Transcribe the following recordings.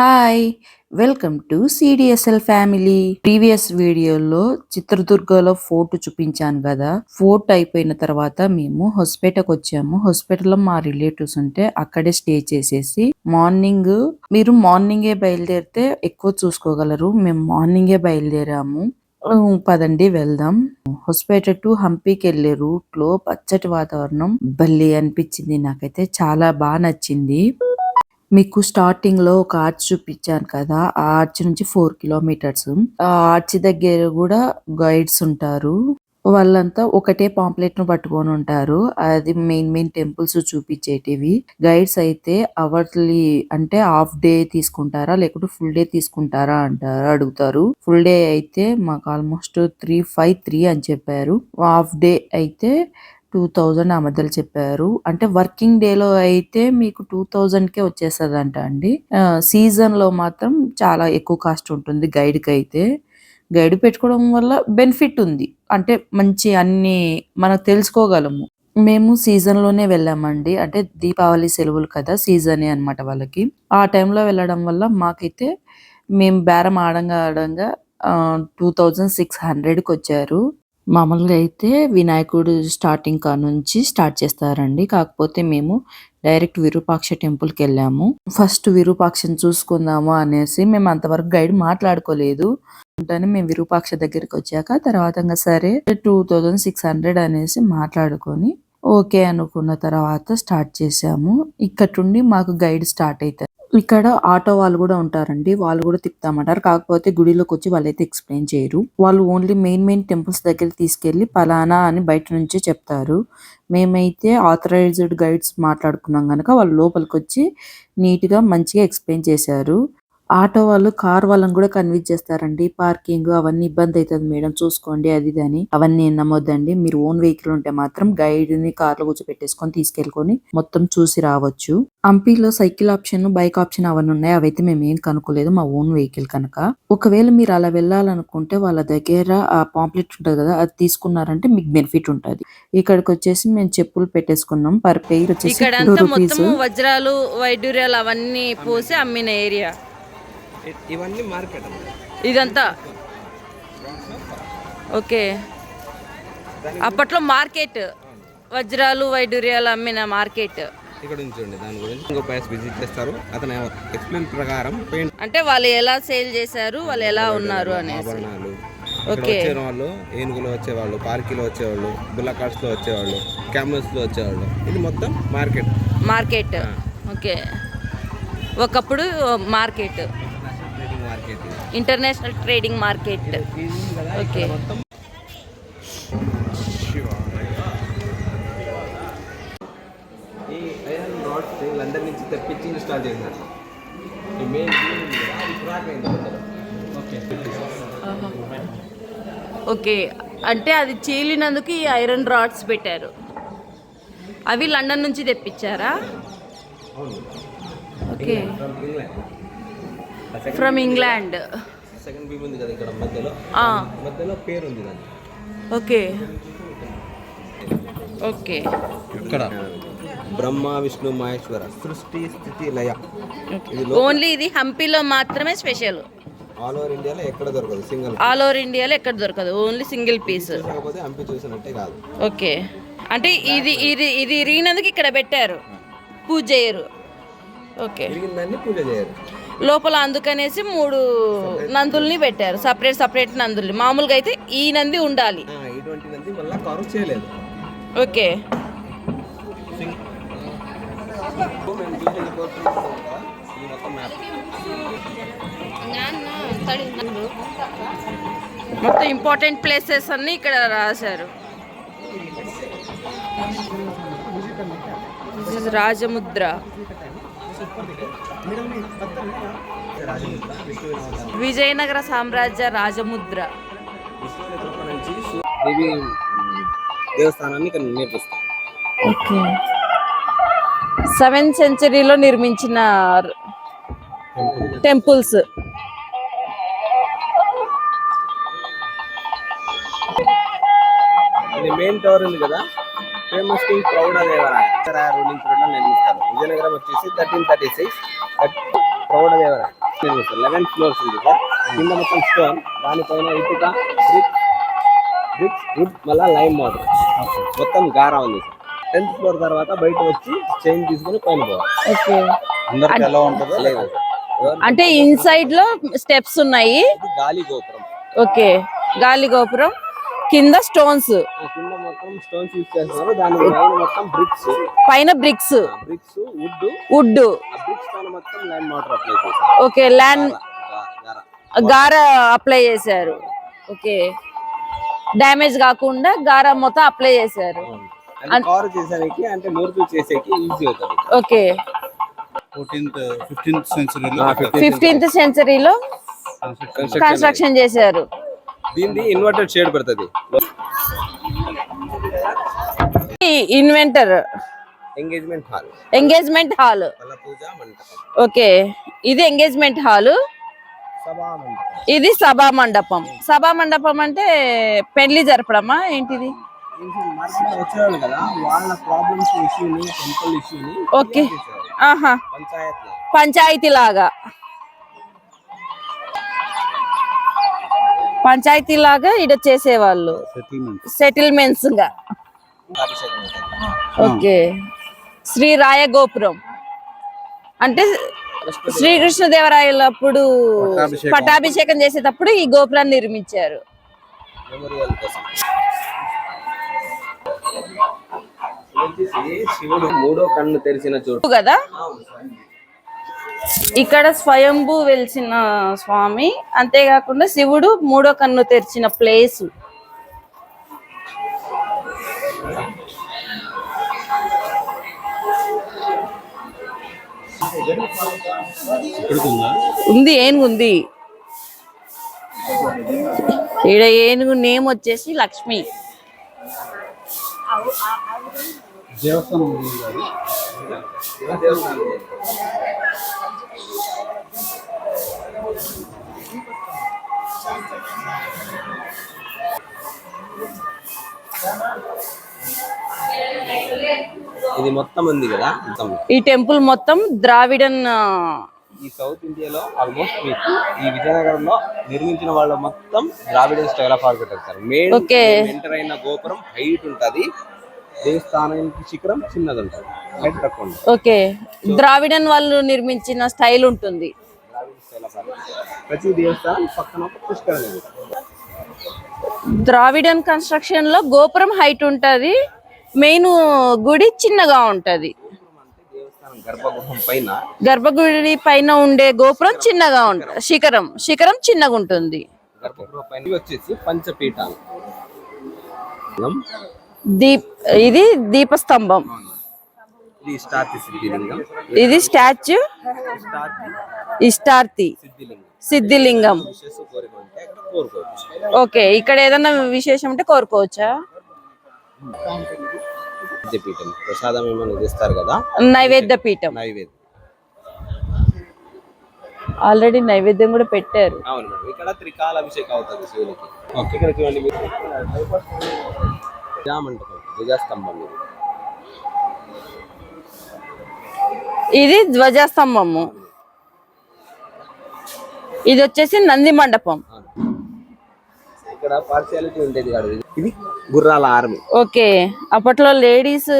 Hi welcome to CDSL family previous వీడియోలో చిత్రదుర్గలో fort చూపించాను కదా. ఫోర్ట్ అయిపోయిన తర్వాత మేము హాస్పిటల్కి వచ్చాము. హాస్పిటల్లో మా రిలేటివ్స్ ఉంటే అక్కడే స్టే చేసేసి మార్నింగ్ మీరు మార్నింగే బయలుదేరితే ఎక్కువ చూసుకోగలరు. మేము మార్నింగే బయలుదేరాము. పదండి వెళ్దాం. హాస్పిటల్ టు హంపీకి వెళ్ళే రూట్లో పచ్చటి వాతావరణం భలే అనిపించింది. నాకైతే చాలా బాగా నచ్చింది. మీకు స్టార్టింగ్లో ఒక ఆర్చ్ చూపించాను కదా ఆ ఆర్చ్ నుంచి ఫోర్ కిలోమీటర్స్ ఆ ఆర్చ్ దగ్గర కూడా గైడ్స్ ఉంటారు. వాళ్ళంతా ఒకటే పాంప్లెట్ను పట్టుకొని ఉంటారు. అది మెయిన్ మెయిన్ టెంపుల్స్ చూపించేటివి. గైడ్స్ అయితే అవర్లీ అంటే హాఫ్ డే తీసుకుంటారా లేకుంటే ఫుల్ డే తీసుకుంటారా అంటారు అడుగుతారు. ఫుల్ డే అయితే మాకు ఆల్మోస్ట్ త్రీ ఫైవ్ త్రీ అని చెప్పారు. హాఫ్ డే అయితే టూ థౌజండ్ ఆ మధ్యలో చెప్పారు. అంటే వర్కింగ్ డేలో అయితే మీకు టూ థౌజండ్కే వచ్చేస్తుందంట వచ్చేస్తుంది అంట అండి సీజన్లో మాత్రం చాలా ఎక్కువ కాస్ట్ ఉంటుంది గైడ్కి అయితే గైడ్ పెట్టుకోవడం వల్ల బెనిఫిట్ ఉంది. అంటే మంచి అన్ని మనకు తెలుసుకోగలము. మేము సీజన్లోనే వెళ్ళామండి. అంటే దీపావళి సెలవులు కదా సీజనే అన్నమాట వాళ్ళకి. ఆ టైంలో వెళ్ళడం వల్ల మాకైతే మేము బేరం ఆడంగా ఆడంగా టూ థౌజండ్ సిక్స్ హండ్రెడ్కి వచ్చారు మామూలుగా అయితే వినాయకుడు స్టార్టింగ్ కా నుంచి స్టార్ట్ చేస్తారండి. కాకపోతే మేము డైరెక్ట్ విరూపాక్ష టెంపుల్కి వెళ్ళాము. ఫస్ట్ విరూపాక్షని చూసుకుందాము అనేసి మేము అంతవరకు గైడ్ మాట్లాడుకోలేదు. అంటే మేము విరూపాక్ష దగ్గరికి వచ్చాక తర్వాత ఇంకా సరే టూ థౌజండ్ సిక్స్ హండ్రెడ్ అనేసి మాట్లాడుకొని ఓకే అనుకున్న తర్వాత స్టార్ట్ చేసాము ఇక్కడుండి మాకు గైడ్ స్టార్ట్ అవుతారు ఇక్కడ ఆటో వాళ్ళు కూడా ఉంటారండి. వాళ్ళు కూడా తిప్పుతామంటారు. కాకపోతే గుడిలోకి వచ్చి వాళ్ళైతే ఎక్స్ప్లెయిన్ చేయరు. వాళ్ళు ఓన్లీ మెయిన్ మెయిన్ టెంపుల్స్ దగ్గర తీసుకెళ్ళి పలానా అని బయట నుంచే చెప్తారు. మేమైతే ఆథరైజ్డ్ గైడ్స్ మాట్లాడుకున్నాం గనక వాళ్ళు లోపలికి వచ్చి నీట్గా మంచిగా ఎక్స్ప్లెయిన్ చేశారు. ఆటో వాళ్ళు కార్ వాళ్ళని కూడా కన్విన్స్ చేస్తారండి. పార్కింగ్ అవన్నీ ఇబ్బంది అవుతుంది మేడం. చూసుకోండి అది అని. అవన్నీ నమ్మొద్దండి. మీరు ఓన్ వెహికల్ ఉంటే మాత్రం గైడ్ని కార్లో కూర్చోపెట్టేసుకొని తీసుకెళ్ళుకొని మొత్తం చూసి రావచ్చు. హంపీలో సైకిల్ ఆప్షన్ బైక్ ఆప్షన్ అవన్నీ ఉన్నాయి. అవైతే మేము ఏం కనుక్కోలేదు. మా ఓన్ వెహికల్ కనుక. ఒకవేళ మీరు అలా వెళ్ళాలనుకుంటే వాళ్ళ దగ్గర ఆ పాంప్లెట్ ఉంటుంది కదా అది తీసుకున్నారంటే మీకు బెనిఫిట్ ఉంటుంది. ఇక్కడికి వచ్చేసి మేము చెప్పులు పెట్టేసుకున్నాం. పర్ పెయిర్ వచ్చేసి వజ్రాలు వైడూర్యాలు అవన్నీ పోసి అమ్మిన ఏరియా ఇవన్నీ మార్కెట్ ఇదంతా? ఓకే. అప్పట్లో మార్కెట్. వజ్రాలు వైడూర్యాలు అమ్మిన మార్కెట్. ఇక్కడ నుంచి ఉండే దాని గురించి ఇంకో ప్లేస్ విజిట్ చేస్తారు. అతను ఎక్స్ప్లెయిన్ ప్రకారం పెయింట్ అంటే వాళ్ళు ఎలా సేల్ చేశారు వాళ్ళు ఎలా ఉన్నారు అనేసి. ఆభరణాలు. ఓకే. వాళ్ళు ఏనుగులో వచ్చేవాళ్ళు పార్కీలో వచ్చేవాళ్ళు బుల్ల కార్స్లో వచ్చేవాళ్ళు క్యామెల్స్లో వచ్చేవాళ్ళు. ఇది మొత్తం మార్కెట్ మార్కెట్ ఓకే. ఒకప్పుడు market. International trading market. Okay. ఈ ఐరన్ రాడ్స్ లండన్ నుంచి తెప్పించి ఇన్స్టాల్ చేసినట్టు ఈ మెయిన్ క్రాక్ అయింది ఓకే. ఓకే. అంటే అది చీలినందుకు ఈ ఐరన్ రాడ్స్ పెట్టారు. అవి లండన్ నుంచి తెప్పించారా? అవును. Okay. From England from England second beam ఉంది కదా ఇక్కడ మధ్యలో? ఆ, మధ్యలో పేరు ఉంది దాన్ని ఓకే. ఓకే. ఇక్కడ. బ్రహ్మ విష్ణు మహేశ్వర. సృష్టి స్థితి లయ. ఓన్లీ ఇది హంపీలో మాత్రమే స్పెషల్ ఆల్ ఓవర్ ఇండియాలో ఎక్కడ దొరకదు? సింగిల్ ఆల్ ఓవర్ ఇండియాలో ఎక్కడ దొరకదు? ఓన్లీ సింగిల్ పీస్ కాకపోతే హంపి చూసినట్టే కాదు. ఓకే. అంటే ఇది ఇది ఇది ఇరిగినందుకు ఇక్కడ పెట్టారు. పూజ చేయరు. ఓకే. పూజ చేయరు. లోపల అందుకనేసి మూడు నందుల్ని పెట్టారు. సపరేట్ సపరేట్ నందుల్ని. మామూలుగా అయితే ఈ నంది ఉండాలి. ఓకే. మొత్తం ఇంపార్టెంట్ ప్లేసెస్ అన్ని ఇక్కడ రాశారు. రాజముద్ర. విజయనగర సామ్రాజ్య రాజముద్ర. దేవి దేవస్థానాన్ని ఓకే. సెవెంత్ సెంచరీలో నిర్మించిన టెంపుల్స్. ఇది మెయిన్ టవర్ ఉంది కదా. Famous king Praudhadevaraya ruling period నిర్మిస్తారు. విజయనగరం వచ్చేసి thirteen thirty six. Praudhadevaraya eleven floors ఉంది సార్. కింద మొత్తం స్టోన్ దానిపైన ఇటుక బ్రిక్స్ బ్రిక్స్ వుడ్ మళ్ళా లైమ్ వాటర్ మొత్తం గారా ఉంది సార్. టెన్త్ ఫ్లోర్ తర్వాత బయట వచ్చి చైన్ తీసుకుని పైన పోవాలి. ఓకే. అందరికి ఎలా ఉంటుందో లేదు అంటే ఇన్సైడ్లో స్టెప్స్ ఉన్నాయి. గాలి గోపురం. ఓకే. గాలి గోపురం. కింద స్టోన్స్ ఆ కింద మొత్తం స్టోన్స్ యూజ్ చేస్తున్నారు. దాని పైన మొత్తం బ్రిక్స్ పైన bricks bricks wood okay land గారా గార అప్లై చేశారు. ఓకే డ్యామేజ్ కాకుండా గార మొత్తం అప్లై చేశారు. అంటే కవర్ చేసేకి అంటే మూర్తులు చేసేకి ఈజీ అవుతుంది. ఓకే ఫిఫ్టీన్త్ సెంచరీలో కన్స్ట్రక్షన్ చేశారు. దీనిది ఇన్వర్టెడ్ షేడ్ పడుతుంది. Inventor engagement hall engagement hall okay. ఇది ఎంగేజ్మెంట్ హాల్ ఇది సభా మండపం. సభా మండపం అంటే పెళ్ళి జరపడమా? ఏంటిది? ఓకే. ఆహా. పంచాయతీ లాగా. పంచాయతీ లాగా ఇడ చేసేవాళ్ళు. సెటిల్మెంట్ సెటిల్మెంట్స్గా. అవుతుంది. ఓకే. శ్రీ రాయ గోపురం అంటే శ్రీకృష్ణదేవరాయలు అప్పుడు పట్టాభిషేకం. పట్టాభిషేకం చేసేటప్పుడు ఈ గోపురాన్ని నిర్మించారు. శివుడు మూడో కన్ను తెరిచిన చోటు. కదా? ఇక్కడ స్వయంభూ వెలిసిన స్వామి అంతేకాకుండా శివుడు మూడో కన్ను తెరిచిన ప్లేస్. ఉంది ఏనుగు ఉంది. ఈడ ఏనుగు నేమ్ వచ్చేసి లక్ష్మి. దేవస్థానం ఇది మొత్తం ఉంది కదా ఈ టెంపుల్ మొత్తం ద్రావిడన్ ఈ సౌత్ ఇండియాలో ఆల్మోస్ట్ మీకు ఈ విజయనగరంలో నిర్మించిన వాళ్ళ మొత్తం Dravidian style of architecture. Main. Enter అయిన గోపురం హైట్ ఉంటది దేవస్థానానికి శిఖరం చిన్నది ఉంటుంది హైట్ తక్కువ ఓకే. ద్రావిడన్ వాళ్ళు నిర్మించిన స్టైల్ ఉంటుంది. ప్రతి దేవస్థానం పక్కన ఒక పుష్కరం ద్రావిడన్ కన్స్ట్రక్షన్లో గోపురం హైట్ ఉంటది. మెయిన్ గుడి చిన్నగా ఉంటది. గర్భగుడి పైన ఉండే గోపురం చిన్నగా ఉంటుంది శిఖరం శిఖరం చిన్నగా ఉంటుంది. దీప్ ఇది దీపస్తంభం. ఇది స్టాచ్యూ. ఇష్టార్తి సిద్ధిలింగం. ఓకే ఇక్కడ ఏదైనా విశేషం ఉంటే కోరుకోవచ్చా? సిద్ధిపీఠం ప్రసాదం ఏమైనా ఇస్తారు కదా? నైవేద్య పీఠం. నైవేద్యం. ఆల్రెడీ నైవేద్యం కూడా పెట్టారు. అవును మేడం. ఇక్కడ త్రికాల అభిషేకం అవుతుంది శివునికి. ఓకే ఇక్కడ చూడండి మీరు. ధ్వజామంటపం ధ్వజస్తంభం ఇది. ఇది ధ్వజస్తంభము. ఇది వచ్చేసి నంది మండపం. ఇక్కడ పార్షియాలిటీ ఉండేది కాదు. ఇది. గుర్రాల ఆర్మీ. ఓకే. అప్పట్లో లేడీస్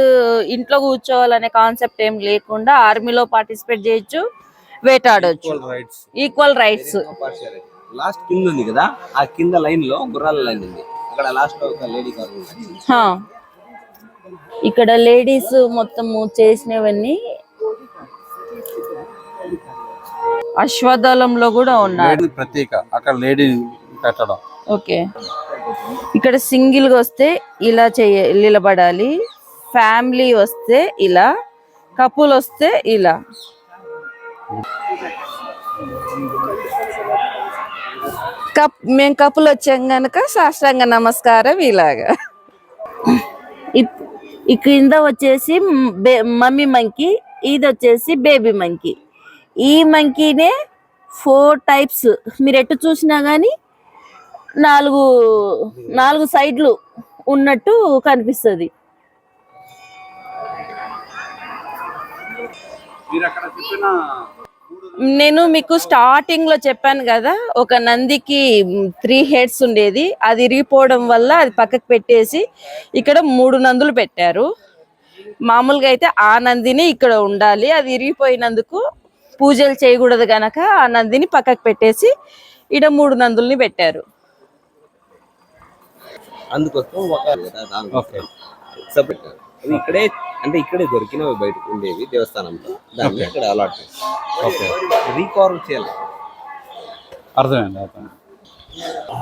ఇంట్లో కూర్చోవాలనే కాన్సెప్ట్ ఏం లేకుండా ఆర్మీలో పార్టిసిపేట్ చేయొచ్చు వేటాడొచ్చు. ఈక్వల్ రైట్స్ లాస్ట్ కింద ఉంది కదా ఆ కింద లైన్లో గుర్రాల లైన్ ఉంది. అక్కడ లాస్ట్లో ఒక లేడీ కార్ ఉంది. ఇక్కడ లేడీస్ మొత్తము చేసినవన్నీ అశ్వదళంలో కూడా ఉన్నారు లేడీ ప్రత్యేక అక్కడ లేడీ పెట్టడం. ఓకే. ఇక్కడ సింగిల్గా వస్తే ఇలా చేయ నిలబడాలి. ఫ్యామిలీ వస్తే ఇలా. కపుల్ వస్తే ఇలా. కప్ మేము కపుల్ వచ్చాం కనుక సాష్టాంగ నమస్కారం ఇలాగా. ఇ ఈ వచ్చేసి బే- మమ్మీ మంకీ ఇది వచ్చేసి బేబీ మంకీ. ఈ మంకీనే ఫోర్ టైప్స్. మీరు ఎటు చూసినా కానీ నాలుగు నాలుగు సైడ్లు ఉన్నట్టు కనిపిస్తుంది. నేను మీకు స్టార్టింగ్లో చెప్పాను కదా ఒక నందికి త్రీ హెడ్స్ ఉండేది. అది ఇరిగిపోవడం వల్ల అది పక్కకు పెట్టేసి ఇక్కడ మూడు నందులు పెట్టారు. మామూలుగా అయితే ఆ నందిని ఇక్కడ ఉండాలి. అది ఇరిగిపోయినందుకు పూజలు చేయకూడదు గనక ఆ నందిని పక్కకు పెట్టేసి ఇక్కడ మూడు నందుల్ని పెట్టారు. అందుకోసం ఒక ఓకే. సపరేట్. అవి ఇక్కడే అంటే ఇక్కడే దొరికినవి బయటకు ఉండేవి దేవస్థానంలో. దాన్ని ఇక్కడ అలాట్ ఓకే. రీకార్వ్ చేయాలి. అర్థమైంది అర్థమైంది.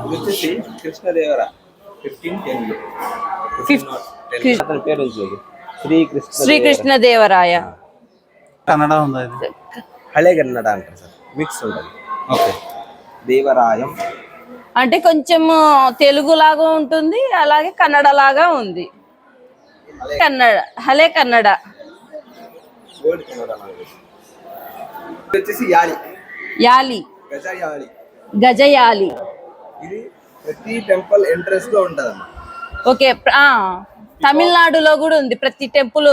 ఇది వచ్చేసి కృష్ణదేవర. ఫిఫ్టీన్ టెన్ అతని పేరు. శ్రీకృష్ణ శ్రీకృష్ణ దేవరాయ కన్నడ ఉందా హళే కన్నడ అంటారు సార్. మిక్స్ ఉంటుంది. ఓకే. దేవరాయం. అంటే కొంచెం తెలుగు లాగా ఉంటుంది అలాగే కన్నడ లాగా ఉంది. కన్నడ హలే కన్నడ. యాలి. గజయాలి ఇది ప్రతి టెంపుల్ ఎంట్రన్స్లో ఉంటది అన్నమాట ఓకే తమిళనాడులో కూడా ఉంది ప్రతి టెంపుల్.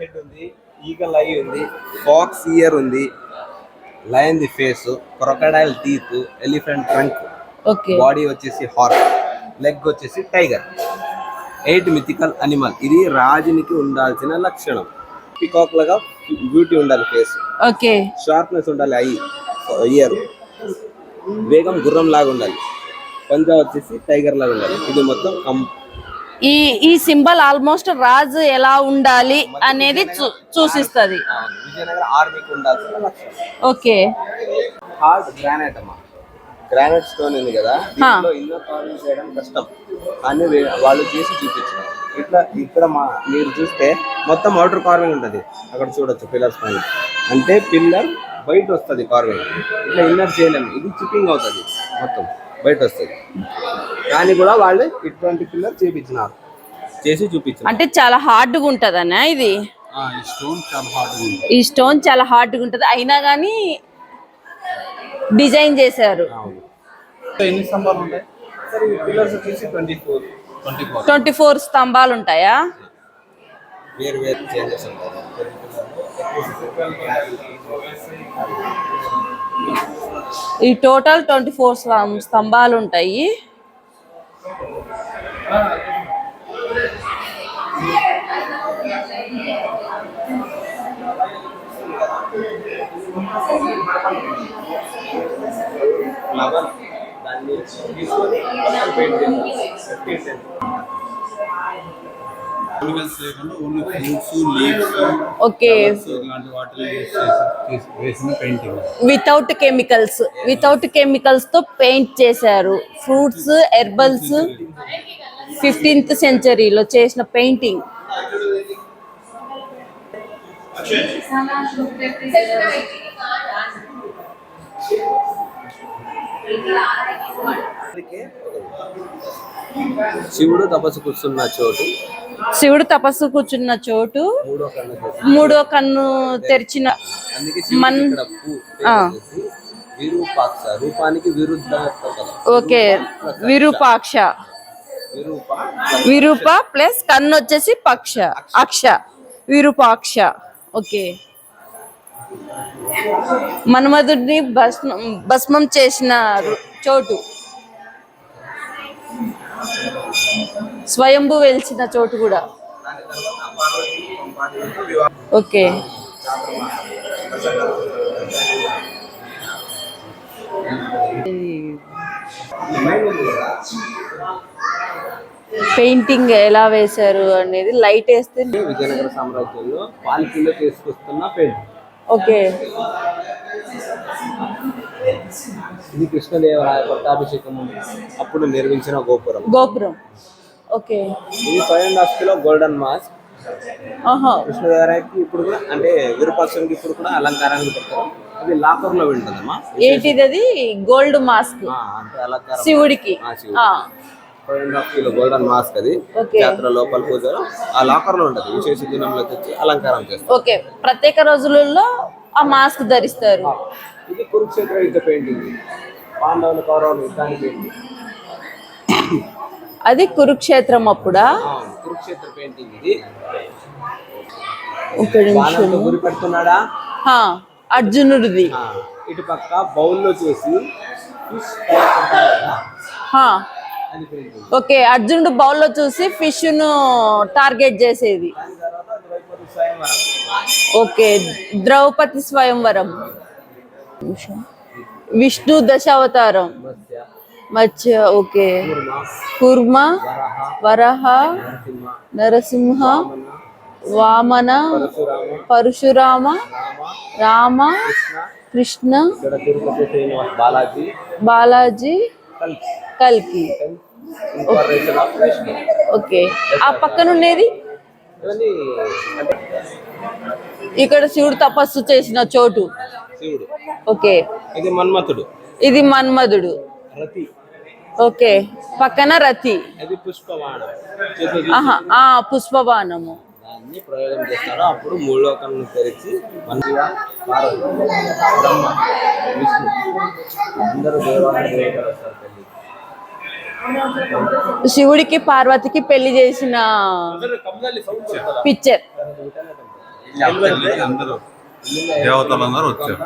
హెడ్ ఉంది ఉంది ఫాక్స్ ఇయర్ ఉంది lion the face crocodile teeth elephant trunk body వచ్చేసి హార్స్ లెగ్ వచ్చేసి టైగర్ ఎయిట్ మిథికల్ అనిమల్ ఇది రాజునికి ఉండాల్సిన లక్షణం. పికాక్ లాగా బ్యూటీ ఉండాలి ఫేస్ ఓకే షార్ప్నెస్ ఉండాలి ఐ ఇయర్ వేగం గుర్రం లాగా ఉండాలి. పంజా వచ్చేసి టైగర్ లాగా ఉండాలి. ఇది మొత్తం ఈ ఈ సింబల్ ఆల్మోస్ట్ రాజు ఎలా ఉండాలి అనేది సూచిస్తది విజయనగర ఆర్మీకి ఉండాల్సిన లక్షణం. ఓకే హార్డ్ గ్రానైట్ అమ్మా. గ్రానైట్ స్టోన్ ఉంది కదా దీంట్లో ఇన్నర్ కార్వింగ్ చేయడం కష్టం. వే- వాళ్ళు చేసి చూపించారు ఇట్లా ఇక్కడ మా మీరు చూస్తే మొత్తం అవుటర్ కార్వింగ్ ఉంటుంది. అక్కడ చూడొచ్చు పిల్లర్స్ పైన. అంటే పిల్లర్ బయట వస్తుంది కార్వింగ్ ఇట్లా ఇన్నర్ చేయలేము. ఇది చిప్పింగ్ అవుతుంది మొత్తం బయట వస్తుంది. కానీ కూడా వాళ్ళు ఇటువంటి పిల్లర్ చేపించినారు. చేసి చూపించారు అంటే చాలా హార్డ్గా ఉంటదనా ఇది? ఆ, ఈ స్టోన్ చాలా హార్డ్ ఉంది. ఈ స్టోన్ చాలా హార్డ్గా ఉంటది. అయినా కానీ డిజైన్ చేశారు. Twenty four. స్తంభాలు ఉంటాయా? వేరు వేరు చేంజెస్ ఉంటాయి. ఈ టోటల్ ట్వంటీ ఫోర్ స్తంభాలు ఉంటాయి. ఫ్లవర్ దాన్ని తీసుకొని పెయింట్ చేయాలి కెమికల్స్ లేకుండా ఓన్లీ ఫ్రూట్స్ లీవ్స్ ఓకే ఇలాంటి వాటిలో పెయింటింగ్ వితౌట్ కెమికల్స్ వితౌట్ కెమికల్స్తో పెయింట్ చేశారు. ఫ్రూట్స్ హెర్బల్స్ ఫిఫ్టీన్త్ సెంచరీలో చేసిన పెయింటింగ్ శివుడు తపస్సు కూర్చున్న చోటు. శివుడు తపస్సు కూర్చున్న చోటు. మూడో కన్ను తెరిచిన మన్- విరూపాక్ష రూపానికి విరుద్ధ ఓకే. విరూపాక్ష. విరూప విరూప ప్లస్ కన్ను వచ్చేసి పక్ష. అక్ష. విరూపాక్ష. ఓకే. మన్మధుడిని భస్మం భస్మం చేసిన చోటు. స్వయంభు వెలిచిన చోటు కూడా. ఓకే. పెయింటింగ్ ఎలా వేశారు అనేది లైట్ వేస్తే విజయనగర సామ్రాజ్యంలో పాలకీలో తీసుకొస్తున్న పెయింటింగ్. ఓకే. ఇది కృష్ణదేవరాయ పట్టాభిషేకం అప్పుడు నిర్మించిన గోపురం. గోపురం. ఓకే. ఇది five and half kilo golden mask ఆహా. కృష్ణదేవరాయకి ఇప్పుడు కూడా అంటే విరూపాక్షునికి ఇప్పుడు కూడా అలంకారానికి పెడతారు. అది లాకర్లో ఉంటుందమ్మా ఏంటిది అది? Gold mask. శివుడికి. Five and half kilo golden mask అది. జాతర లోపల పూజలో ఆ లాకర్లో ఉంటది. విశేష దినంలో తెచ్చి అలంకారం చేస్తారు. ఓకే ప్రత్యేక రోజులలో ఆ మాస్క్ ధరిస్తారు. ఇది కురుక్షేత్ర యుద్ధ పెయింటింగ్. పాండవుల కౌరవుల యుద్ధాన్ని పెయింటింగ్. అది కురుక్షేత్రం అప్పుడా? కురుక్షేత్ర పెయింటింగ్ ఇది. ఒక నిమిషం గురి పెడుతున్నాడా? హా, అర్జునుడిది. ఇటు పక్క బౌల్లో చూసి ఫిష్ ఓకే అర్జునుడు బౌల్లో చూసి ఫిష్ను టార్గెట్ చేసేది. ఓకే ద్రౌపది స్వయంవరం. విష్ణు దశావతారం. మత్స్య ఓకే. కూర్మ వరహ నరసింహ వామన పరశురామ రామ కృష్ణ బాలాజీ బాలాజీ కల్కి ఓకే. ఆ పక్కన ఉండేది? ఇక్కడ శివుడు తపస్సు చేసిన చోటు. ఓకే. ఇది మన్మథుడు. ఇది మన్మధుడు. రతి. ఓకే. పక్కన రతి. అది పుష్పవాణం. చేతితో ఆహా ఆ పుష్పబాణము దాన్ని ప్రయోగం చేస్తారో అప్పుడు మూలోకలను తెరిచి మంచిగా బ్రహ్మ విష్ణు అందరూ దేవాలయ శివుడికి పార్వతికి పెళ్ళి చేసిన పిక్చర్ అందరూ దేవతలందరూ వచ్చారు.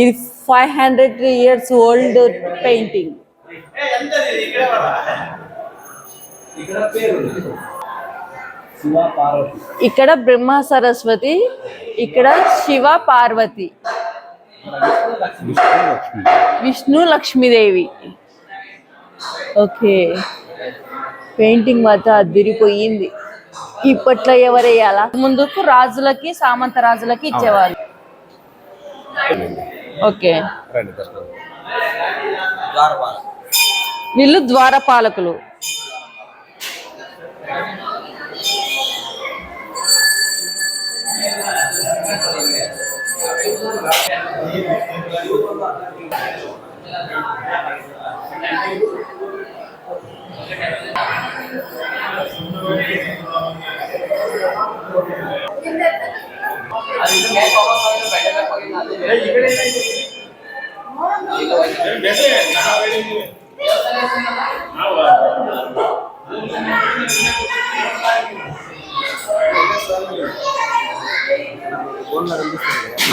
ఇది five hundred years old painting ఇక్కడ పేరు ఉంది. శివ పార్వతి. ఇక్కడ బ్రహ్మ సరస్వతి ఇక్కడ శివ పార్వతి. విష్ణు లక్ష్మీదేవి. ఓకే. పెయింటింగ్ మాత్రం అదిరిపోయింది. ఇప్పట్లో ఎవరేయాలా? ముందుకు రాజులకి సామంత రాజులకి ఇచ్చేవారు ఓకే. వీళ్ళు ద్వారపాలకులు.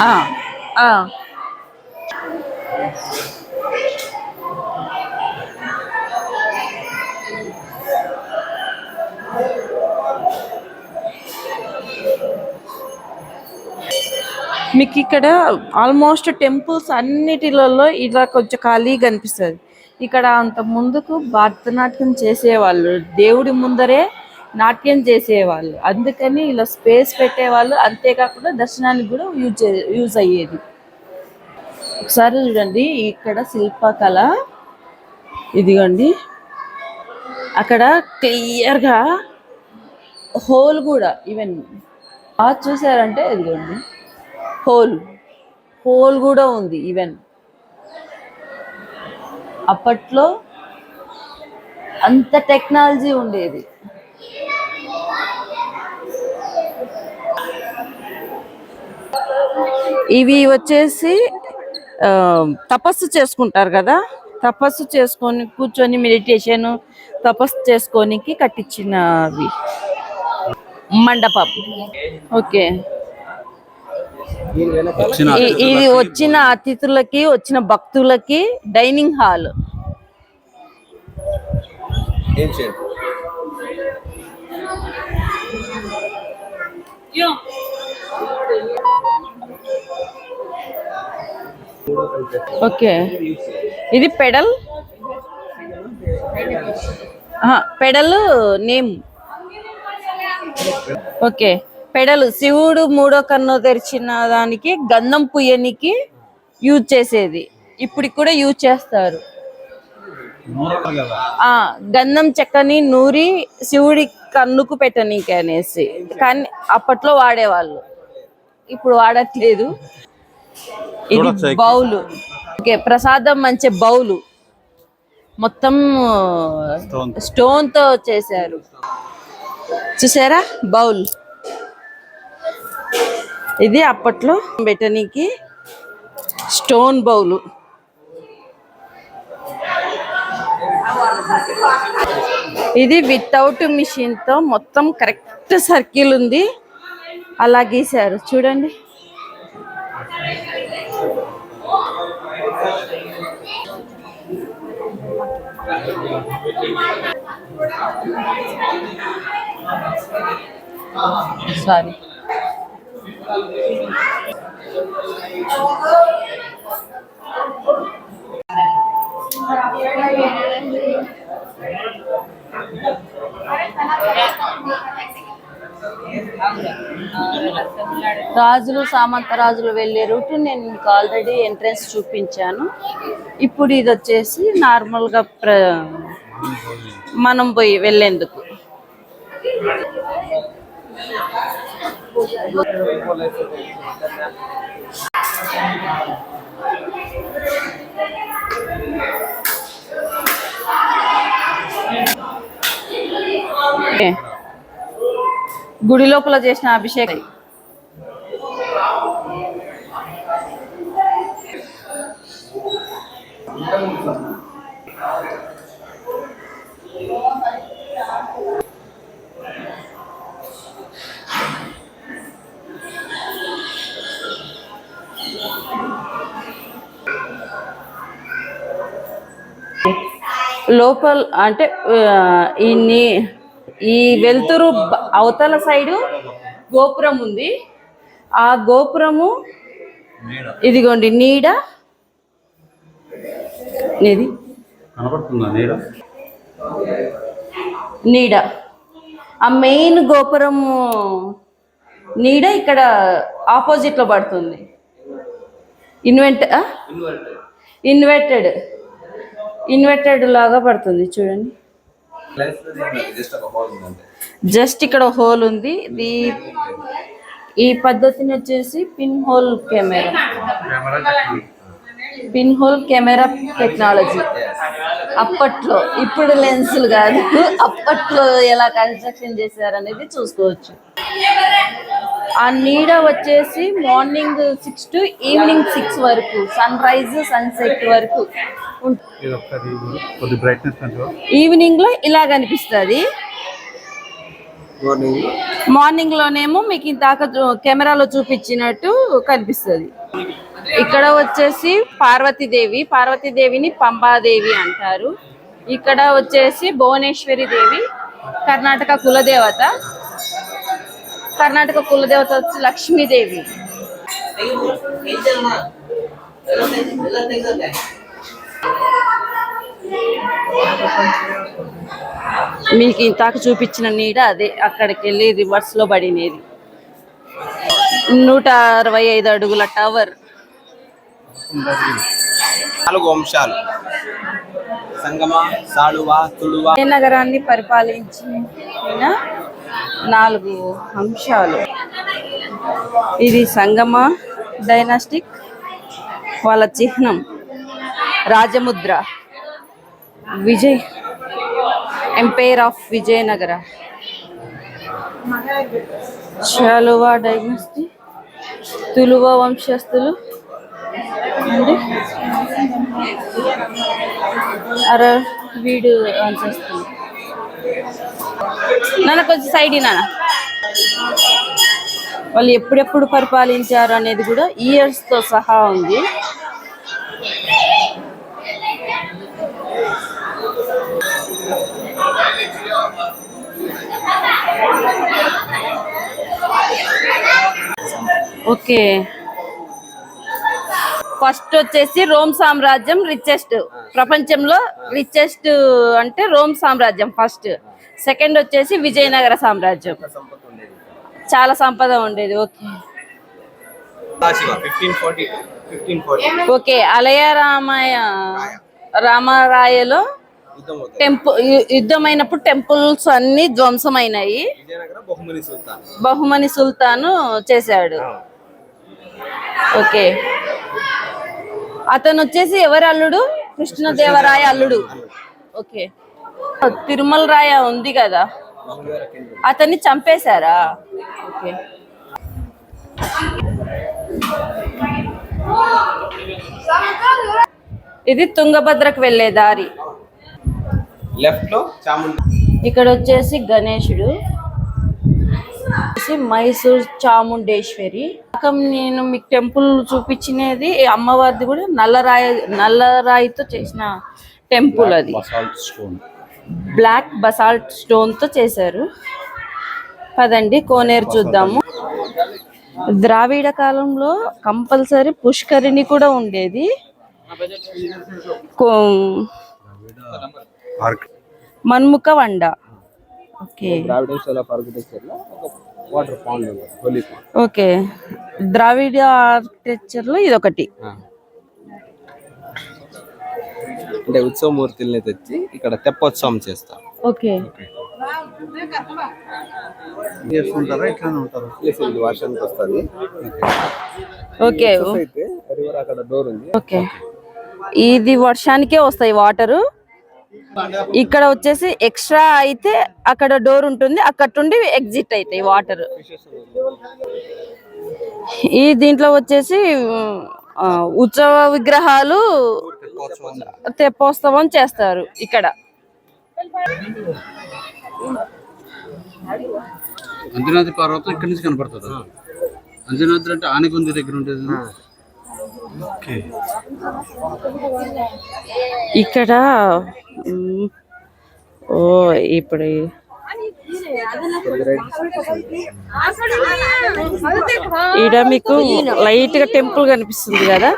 ஆ ఆ, మీకు ఇక్కడ ఆల్మోస్ట్ టెంపుల్స్ అన్నిటిలలో ఇలా కొంచెం ఖాళీగా అనిపిస్తుంది. ఇక్కడ అంత ముందుకు భరతనాట్యం చేసేవాళ్ళు. దేవుడి ముందరే నాట్యం చేసేవాళ్ళు. అందుకని ఇలా స్పేస్ పెట్టేవాళ్ళు. అంతేకాకుండా దర్శనానికి కూడా యూజ్ యూజ్ అయ్యేది. ఒకసారి చూడండి ఇక్కడ శిల్పకళ. ఇదిగోండి. అక్కడ క్లియర్గా హోల్ కూడా ఈవెన్ బాగా చూసారంటే ఇదిగోండి. హోల్ హోల్ కూడా ఉంది ఈవెన్ అప్పట్లో అంత టెక్నాలజీ ఉండేది. ఇవి వచ్చేసి తపస్సు చేసుకుంటారు కదా. తపస్సు చేసుకొని కూర్చొని మెడిటేషన్ తపస్సు చేసుకోనికి కట్టించినవి. మండపం. ఓకే. ఇది వచ్చిన అతిథులకి వచ్చిన భక్తులకి డైనింగ్ హాల్. ఓకే. ఇది పెడల్? Pedal name. ఓకే. పెడలు శివుడు మూడో కన్ను తెరిచిన దానికి గంధం పుయ్యనికి యూజ్ చేసేది. ఇప్పుడు కూడా యూజ్ చేస్తారు. ఆ గంధం చెక్కని నూరి శివుడి కన్నుకు పెట్టనీకి అనేసి కానీ అప్పట్లో వాడేవాళ్ళు. ఇప్పుడు వాడట్లేదు. ఇది? బౌలు. ఓకే ప్రసాదం మంచి బౌలు. మొత్తం. స్టోన్తో చేశారు. చూసారా? బౌల్. ఇది అప్పట్లో పెట్టనీకి స్టోన్ బౌలు. ఇది వితౌట్ మిషన్తో మొత్తం కరెక్ట్ సర్కిల్ ఉంది. అలా గీశారు. చూడండి. సారీ రాజులు సామంత రాజులు వెళ్ళే రూట్ నేను మీకు ఆల్రెడీ ఎంట్రెన్స్ చూపించాను ఇప్పుడు ఇది వచ్చేసి నార్మల్గా ప్ర మనం పోయి వెళ్ళేందుకు Okay. గుడి లోపల చేసిన అభిషేకం. లోపల అంటే ఈ నీ- ఈ వెలుతురు అవతల సైడు గోపురం ఉంది. ఆ గోపురము ఇదిగోండి నీడ. ఇది నీడ? ఆ మెయిన్ గోపురము నీడ ఇక్కడ ఆపోజిట్లో పడుతుంది. Invent inverted. ఇన్వర్టెడ్ లాగా పడుతుంది చూడండి. జస్ట్ ఇక్కడ హోల్ ఉంది. ఇది ఈ పద్ధతిని వచ్చేసి pin hole camera pin hole camera technology అప్పట్లో ఇప్పుడు లెన్సులు కాదు. అప్పట్లో ఎలా కన్స్ట్రక్షన్ చేశారనేది చూసుకోవచ్చు. ఆ నీడ వచ్చేసి morning six to evening six వరకు సన్ రైజ్ సన్సెట్ వరకు ఈవినింగ్లో ఇలా కనిపిస్తుంది మార్నింగ్ లోనేమో మీకు ఇందాక చూ- కెమెరాలో చూపించినట్టు కనిపిస్తుంది. ఇక్కడ వచ్చేసి పార్వతీదేవి పార్వతీదేవిని పంబాదేవి అంటారు. ఇక్కడ వచ్చేసి భువనేశ్వరి దేవి కర్ణాటక కులదేవత. కర్ణాటక కులదేవత వచ్చి లక్ష్మీదేవి. మీకు ఇంతాక చూపించిన నీడ అదే అక్కడికి వెళ్ళి రివర్స్లో పడినది. నూట అరవై ఐదు అడుగుల టవర్ నాలుగు వంశాలు. సంగమ సాళువ తుళువ. నగరాన్ని పరిపాలించిన నాలుగు అంశాలు. ఇది సంగమ డైనాస్టిక్ వాళ్ళ చిహ్నం రాజముద్ర విజయ్ ఎంపైర్ ఆఫ్ విజయనగర. చాలువ డైనాస్టిక్ తులువ వంశస్థులు అండి అర వీడు వంశస్థులు. నాన్న కొంచెం సైడ్ నాన్న. వాళ్ళు ఎప్పుడెప్పుడు పరిపాలించారు అనేది కూడా ఇయర్స్తో సహా ఉంది. ఓకే. ఫస్ట్ వచ్చేసి రోమ్ సామ్రాజ్యం రిచెస్ట్ ప్రపంచంలో రిచెస్ట్ అంటే రోమ్ సామ్రాజ్యం ఫస్ట్. సెకండ్ వచ్చేసి విజయనగర సామ్రాజ్యం. చాలా సంపద ఉండేది ఓకే. ఓకే అలయ రామాయ రామరాయలో టెంపుల్ యుద్ధమైనప్పుడు టెంపుల్స్ అన్ని ధ్వంసమైనాయి. బహుమని సుల్తాను. చేశాడు. ఓకే. అతను వచ్చేసి ఎవరి అల్లుడు? కృష్ణదేవరాయ అల్లుడు. ఓకే. తిరుమల రాయ ఉంది కదా. అతన్ని చంపేశారా? ఓకే. ఇది తుంగభద్రకు వెళ్ళే దారి. లెఫ్ట్లో చాముండి ఇక్కడ వచ్చేసి గణేశుడు మైసూర్ చాముండేశ్వరి. పక్కన నేను మీకు టెంపుల్ చూపించినది అమ్మవారిది కూడా నల్లరాయి నల్లరాయితో చేసిన టెంపుల్ అది. బ్లాక్ బసాల్ట్ స్టోన్తో చేశారు. పదండి కోనేరు చూద్దాము. ద్రావిడ కాలంలో కంపల్సరీ పుష్కరిణి కూడా ఉండేది. మన్ముఖ వండ. ఓకే. ఓకే. ద్రావిడ ఆర్కిటెక్చర్లో ఇదొకటి అంటే ఉత్సవమూర్తుల్ని తెచ్చి ఇక్కడ తెప్పోత్సవం చేస్తారు ఓకే. చేసుకుంటారా ఇట్లానే ఉంటారు? ప్లేస్ ఇది వర్షానికి వస్తుంది. ఓకే. అయితే రివర్ అక్కడ డోర్ ఉంది. ఓకే. ఇది వర్షానికే వస్తాయి వాటరు. ఇక్కడ వచ్చేసి ఎక్స్ట్రా అయితే అక్కడ డోర్ ఉంటుంది అక్కడ నుండి ఎగ్జిట్ అవుతాయి వాటర్. ఈ దీంట్లో వచ్చేసి ఉత్సవ విగ్రహాలు తెప్పోత్సవం చేస్తారు ఇక్కడ. అంజనాద్రి పర్వతం ఇక్కడి నుంచి కనపడుతుంది. అంజనాద్రి అంటే ఆనగుంది దగ్గర ఉంటుంది ఓకే. ఇక్కడ ఓ ఇప్పుడు ఈడ మీకు లైట్గా టెంపుల్ కనిపిస్తుంది కదా?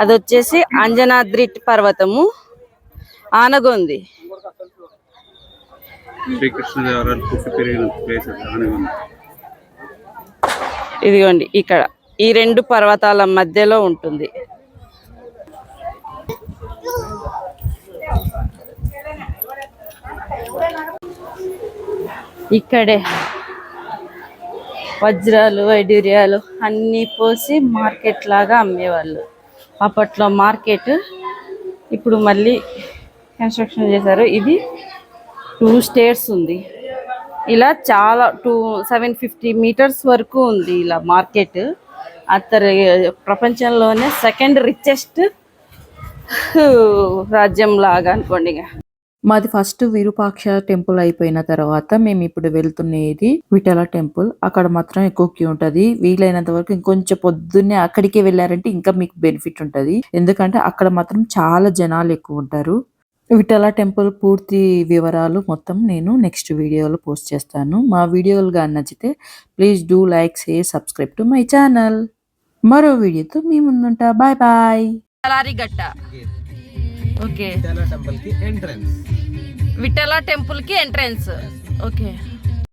అది వచ్చేసి అంజనాద్రి పర్వతము. ఆనగొంది శ్రీకృష్ణదేవరాయలు పుట్టి పెరిగిన ప్లేస్ అది ఆనగుంది ఇదిగోండి ఇక్కడ ఈ రెండు పర్వతాల మధ్యలో ఉంటుంది. ఇక్కడే. వజ్రాలు వైడూర్యాలు అన్నీ పోసి మార్కెట్ లాగా అమ్మేవాళ్ళు. అప్పట్లో మార్కెట్ ఇప్పుడు మళ్ళీ కన్స్ట్రక్షన్ చేశారు. ఇది టూ స్టేర్స్ ఉంది. ఇలా చాలా టూ సెవెన్ ఫిఫ్టీ మీటర్స్ వరకు ఉంది ఇలా మార్కెట్. అతని ప్రపంచంలోనే సెకండ్ రిచెస్ట్ రాజ్యం లాగా అనుకోండి ఇక మాది ఫస్ట్ విరూపాక్ష టెంపుల్ అయిపోయిన తర్వాత మేము ఇప్పుడు వెళ్తున్నది విఠల టెంపుల్. అక్కడ మాత్రం ఎక్కువ క్యూ ఉంటది. వీలైనంత వరకు ఇంకొంచెం పొద్దున్నే అక్కడికే వెళ్ళారంటే ఇంకా మీకు బెనిఫిట్ ఉంటుంది. ఎందుకంటే అక్కడ మాత్రం చాలా జనాలు ఎక్కువ ఉంటారు. విఠల టెంపుల్ పూర్తి వివరాలు మొత్తం నేను నెక్స్ట్ వీడియోలో పోస్ట్ చేస్తాను. మా వీడియోలు కానీ నచ్చితే please do like share subscribe to my channel. మరో వీడియోతో మీ ముందుంటా. Bye bye. గట్ట. ఓకే. టెంపుల్కి ఎంట్రన్స్ విఠల టెంపుల్కి ఎంట్రన్స్ ఓకే.